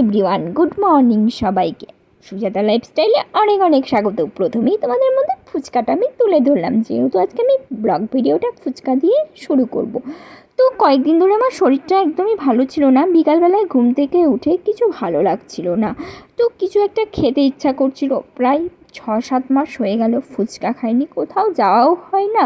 Everyone, good morning সবাইকে। সুজাতা লাইফস্টাইলে অনেক অনেক স্বাগত। প্রথমেই তোমাদের মধ্যে ফুচকাটা আমি তুলে ধরলাম। যেহেতু আজকে আমি ব্লগ ভিডিওটা ফুচকা দিয়ে শুরু করব। তো কয়েকদিন ধরে আমার শরীরটা একদমই ভালো ছিল না। বিকালবেলায় ঘুম থেকে উঠে কিছু ভালো লাগছিল না। তো কিছু একটা খেতে ইচ্ছা করছিল। প্রায় ছ সাত মাস হয়ে গেল ফুচকা খাইনি। কোথাও যাওয়াও হয় না,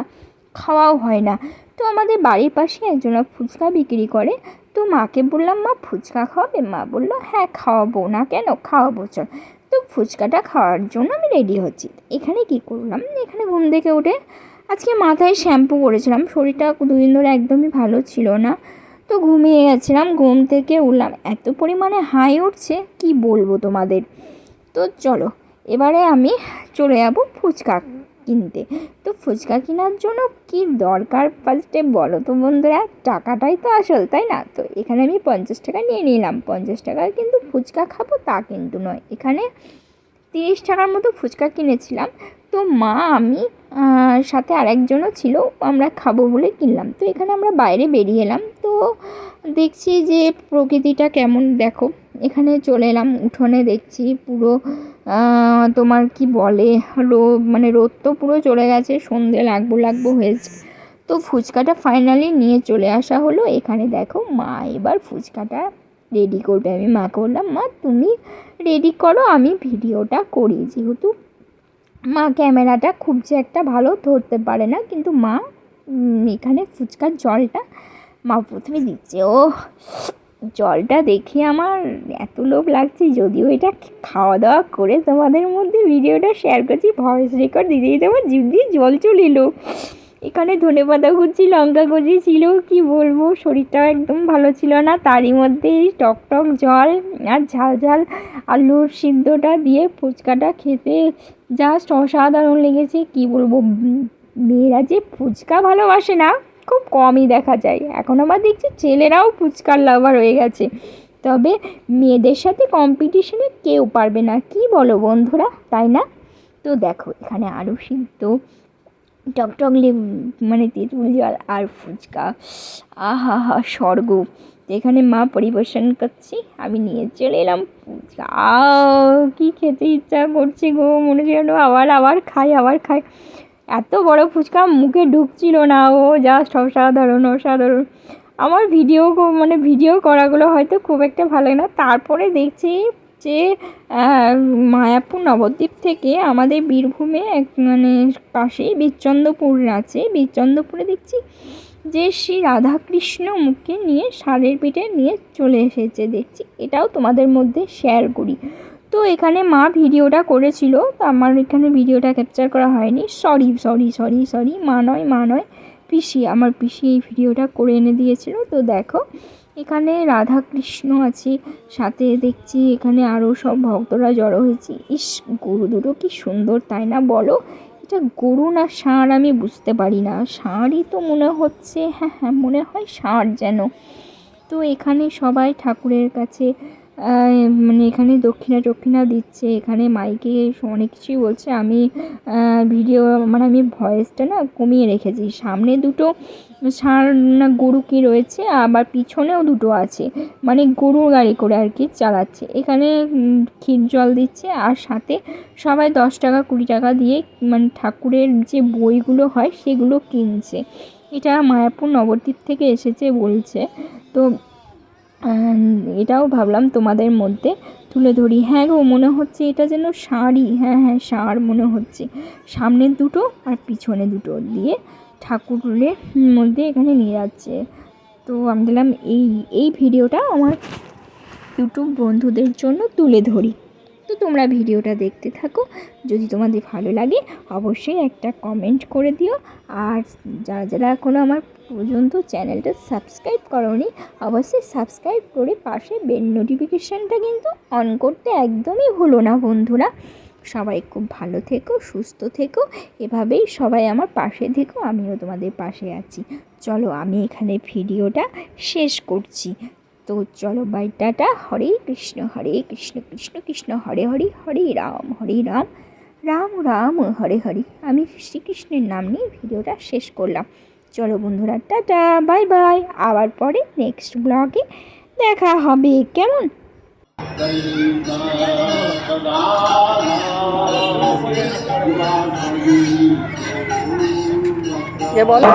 খাওয়াও হয় না। তো আমাদের বাড়ির পাশে একজনা ফুচকা বিক্রি করে। তো মাকে বললাম, মা, ফুচকা খাওয়াবে? মা বলল হ্যাঁ খাওয়াবো না কেন? খাওয়াবো, চল। তো ফুচকাটা খাওয়ার জন্য আমি রেডি হচ্ছি। এখানে কি করলাম? এখানে ঘুম থেকে উঠে আজকে মাথায় শ্যাম্পু করেছিলাম। শরীরটা দুদিন ধরে একদমই ভালো ছিল না। তো ঘুমিয়ে গেছিলাম, ঘুম থেকে উঠলাম। এত পরিমাণে হাই উঠছে, কি বলব তোমাদের? তো চলো, এবারে আমি চলে যাব ফুচকা কিনতে। তো ফুচকা কেনার জন্য কি দরকার ফার্স্টে বলো তো বন্ধুরা, টাকাটাই তো আসল, তাই না? তো এখানে আমি পঞ্চাশ টাকা নিয়ে নিলাম। পঞ্চাশ টাকার কিন্তু ফুচকা খাব তা কিন্তু নয়। এখানে তিরিশ টাকার মতো ফুচকা কিনেছিলাম। তো মা, আমি সাথে আরেকজনও ছিল, আমরা খাব বলে কিনলাম। তো এখানে আমরা বাইরে বেরিয়ে এলাম। তো দেখছি যে প্রকৃতিটা কেমন, দেখো। এখানে চলে এলাম, উঠোনে দেখছি পুরো তোমার কি বলে? রো মানে রোদ তো পুরো চলে গেছে, সন্ধে লাগবো লাগবো হয়েছে। তো ফুচকাটা ফাইনালি নিয়ে চলে আসা হলো। এখানে দেখো, মা এবার ফুচকাটা রেডি করবে। আমি মাকে বললাম, মা, তুমি রেডি করো, আমি ভিডিওটা করি। যেহেতু মা ক্যামেরাটা খুব যে একটা ভালো ধরতে পারে না, কিন্তু মা এখানে ফুচকার জলটা মা প্রথমে দিচ্ছে। ও জলটা দেখে আমার এত লোভ লাগছে, যদিও এটা খাওয়া দাওয়া করে তোমাদের মধ্যে ভিডিওটা শেয়ার করছি ভয়েস রেকর্ড দিতে দিতে আমার জিভ দিয়ে জল চলে এলো। এখানে ধনে পাতা কুচি, লঙ্কা কুচি ছিল, কি বলব, শরীরটাও একদম ভালো ছিল না, তারই মধ্যে টক টক জল আর ঝাল ঝাল আলুর সিদ্ধটা দিয়ে ফুচকাটা খেতে জাস্ট অসাধারণ লেগেছে, কি বলব মেয়েরা যে ফুচকা ভালোবাসে না। খুব কমই দেখা যায়। এখন আবার দেখছি ছেলেরাও ফুচকার লাভার হয়ে গেছে। তবে মেয়েদের সাথে কম্পিটিশনে কেউ পারবে না। কি বলো বন্ধুরা? তাই না? তো দেখো, এখানে আলু সিদ্ধ। টকটক লেবু মানে তেঁতুল জল আর ফুচকা। আহা হা, স্বর্গ। এখানে মা পরিবেশন করছি। আমি নিয়ে চলে এলাম ফুচকা। কি খেতে ইচ্ছা করছে গো? মনে যেন আবার আবার খাই আবার খাই। এত বড় ফুচকা মুখে ঢুকছিল না, ও জাস্ট অসাধারণ অসাধারণ। আমার ভিডিও মানে ভিডিও করাগুলো হয়তো খুব একটা ভালো না। তারপরে দেখছি যে মায়াপুর নবদ্বীপ থেকে আমাদের বীরভূমে এক মানে পাশেই বীরচন্দ্রপুর আছে। বীরচন্দ্রপুরে দেখছি যে শ্রী রাধাকৃষ্ণ মুখে নিয়ে ষাঁড়ের পিঠে নিয়ে চলে এসেছে। দেখছি এটাও তোমাদের মধ্যে শেয়ার করি। তো এখানে মা ভিডিওটা করেছিল, তো আমার এখানে ভিডিওটা ক্যাপচার করা হয়নি। সরি সরি সরি সরি মা নয় মা নয়, পিসি, আমার পিসি এই ভিডিওটা করে এনে দিয়েছিল। তো দেখো, এখানে রাধা কৃষ্ণ আছে, সাথে দেখছি এখানে আরও সব ভক্তরা জড়ো হয়েছে। ইস, গরু দুটো কি সুন্দর, তাই না বলো? এটা গরু না ষাঁড় আমি বুঝতে পারি না। ষাঁড়ই তো মনে হচ্ছে হ্যাঁ হ্যাঁ মনে হয় ষাঁড় যেন। তো এখানে সবাই ঠাকুরের কাছে মানে এখানে দক্ষিণা টক্ষিণা দিচ্ছে, এখানে মাইকে অনেক কিছুই বলছে। আমি ভিডিও মানে আমি ভয়েসটা না কমিয়ে রেখেছি। সামনে দুটো ষাঁড় না গরু কি রয়েছে, আবার পিছনেও দুটো আছে। মানে গরুর গাড়ি করে আর কি চালাচ্ছে। এখানে ক্ষীর জল দিচ্ছে আর সাথে সবাই দশ টাকা, কুড়ি টাকা দিয়ে মানে ঠাকুরের যে বইগুলো হয় সেগুলো কিনছে। এটা মায়াপুর নবদ্বীপ থেকে এসেছে বলছে। তো এটাও ভাবলাম তোমাদের মধ্যে তুলে ধরি। হ্যাঁ গো, মনে হচ্ছে এটা যেন ষাঁড়ই হ্যাঁ হ্যাঁ ষাঁড় মনে হচ্ছে। সামনের দুটো আর পিছনে দুটো দিয়ে ঠাকুরের মধ্যে এখানে নিয়ে যাচ্ছে। তো আমি দিলাম এই এই ভিডিওটা আমার ইউটিউব বন্ধুদের জন্য তুলে ধরি। তো তোমরা ভিডিওটা দেখতে থাকো। যদি তোমাদের ভালো লাগে, অবশ্যই একটা কমেন্ট করে দিও। আর যারা যারা এখনও আমার পর্যন্ত চ্যানেলটা সাবস্ক্রাইব করোনি, অবশ্যই সাবস্ক্রাইব করে পাশে বেল নোটিফিকেশানটা কিন্তু অন করতে একদমই হলো না বন্ধুরা। সবাই খুব ভালো থেকো, সুস্থ থেকো। এভাবেই সবাই আমার পাশে থেকো, আমিও তোমাদের পাশে আছি। চলো, আমি এখানে ভিডিওটা শেষ করছি। তো চলো বাই টাটা হরে কৃষ্ণ হরে কৃষ্ণ কৃষ্ণ কৃষ্ণ হরে হরে হরে রাম হরে রাম রাম রাম হরে হরে। আমি শ্রীকৃষ্ণের নাম নিয়ে ভিডিওটা শেষ করলাম। চলো বন্ধুরা টাটা বাই বাই। আবার পরে নেক্সট ব্লগে দেখা হবে। কেমন? যে বলো?